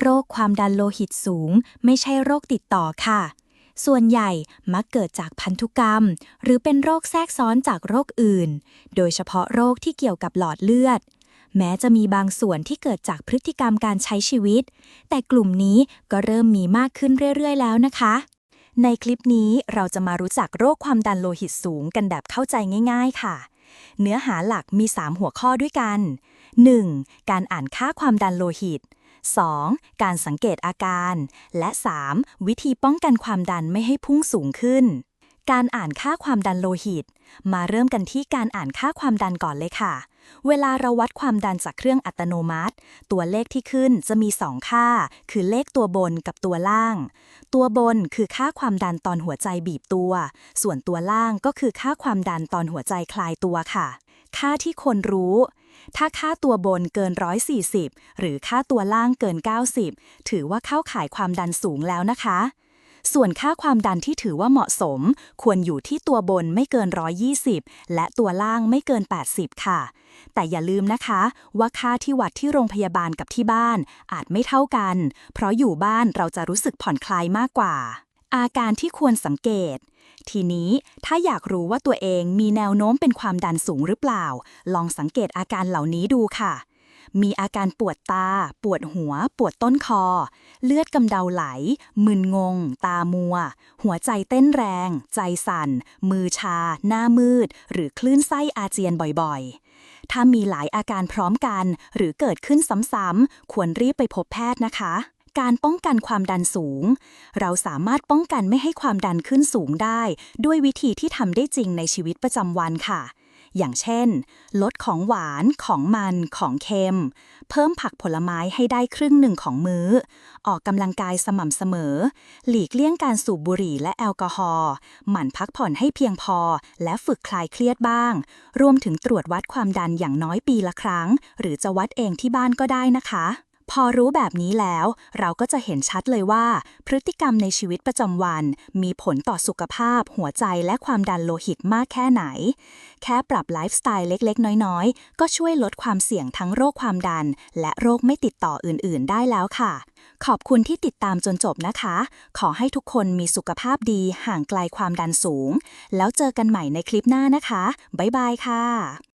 โรคความดันโลหิตสูง ไม่ใช่โรคติดต่อค่ะ ส่วนใหญ่มักเกิดจากพันธุกรรม หรือเป็นโรคแทรกซ้อนจากโรคอื่น โดยเฉพาะโรคที่เกี่ยวกับหลอดเลือด แม้จะมีบางส่วนที่เกิดจากพฤติกรรมการใช้ชีวิต แต่กลุ่มนี้ก็เริ่มมีมากขึ้นเรื่อย ๆ แล้วนะคะในคลิปนี้เราจะมารู้จักโรคความดันโลหิตสูงกันแบบเข้าใจง่าย ๆ ค่ะ เนื้อหาหลักมี 3 หัวข้อด้วยกัน 1. การอ่านค่าความดันโลหิต 2. การสังเกตอาการ และ 3. วิธีป้องกันความดันไม่ให้พุ่งสูงขึ้น การอ่านค่าความดันโลหิต มาเริ่มกันที่การอ่านค่าความดันก่อนเลยค่ะ เวลาเราวัดความดันจากเครื่องอัตโนมัติ ตัวเลขที่ขึ้นจะมี 2 ค่า คือเลขตัวบนกับตัวล่าง ตัวบนคือค่าความดันตอนหัวใจบีบตัว ส่วนตัวล่างก็คือค่าความดันตอนหัวใจคลายตัวค่ะ ค่าที่คนรู้ ถ้าค่าตัวบนเกิน 140 หรือค่าตัวล่างเกิน 90 ถือว่าเข้าข่ายความดันสูงแล้วนะคะ ส่วนค่าความดันที่ถือว่าเหมาะสม ควรอยู่ที่ตัวบนไม่เกิน 120 และตัวล่างไม่เกิน 80 ค่ะ แต่อย่าลืมนะคะ ว่าค่าที่วัดที่โรงพยาบาลกับที่บ้านอาจไม่เท่ากัน เพราะอยู่บ้านเราจะรู้สึกผ่อนคลายมากกว่า อาการที่ควรสังเกต ทีนี้ถ้าอยากรู้ว่าตัวเองมีแนวโน้มเป็นความดันสูงหรือเปล่า ลองสังเกตอาการเหล่านี้ดูค่ะ มีอาการปวดตา ปวดหัว ปวดต้นคอ เลือดกำเดาไหล มึนงง ตามัว หัวใจเต้นแรง ใจสั่น มือชา หน้ามืด หรือคลื่นไส้อาเจียนบ่อยๆ ถ้ามีหลายอาการพร้อมกัน หรือเกิดขึ้นซ้ำๆควรรีบไปพบแพทย์นะคะ การป้องกันความดันสูง เราสามารถป้องกันไม่ให้ความดันขึ้นสูงได้ ด้วยวิธีที่ทำได้จริงในชีวิตประจำวันค่ะ อย่างเช่น ลดของหวาน ของมัน ของเค็ม เพิ่มผักผลไม้ให้ได้ครึ่งหนึ่งของมื้อ ออกกำลังกายสม่ำเสมอ หลีกเลี่ยงการสูบบุหรี่และแอลกอฮอล์ หมั่นพักผ่อนให้เพียงพอ และฝึกคลายเครียดบ้าง รวมถึงตรวจวัดความดันอย่างน้อยปีละครั้ง หรือจะวัดเองที่บ้านก็ได้นะคะ พอรู้แบบนี้แล้ว เราก็จะเห็นชัดเลยว่า พฤติกรรมในชีวิตประจำวัน มีผลต่อสุขภาพ หัวใจและความดันโลหิตมากแค่ไหน แค่ปรับไลฟ์สไตล์เล็กๆ น้อยๆ ก็ช่วยลดความเสี่ยงทั้งโรคความดัน และโรคไม่ติดต่ออื่นๆ ได้แล้วค่ะ ขอบคุณที่ติดตามจนจบนะคะ ขอให้ทุกคนมีสุขภาพดีห่างไกลความดันสูง แล้วเจอกันใหม่ในคลิปหน้านะคะบ๊ายบายค่ะ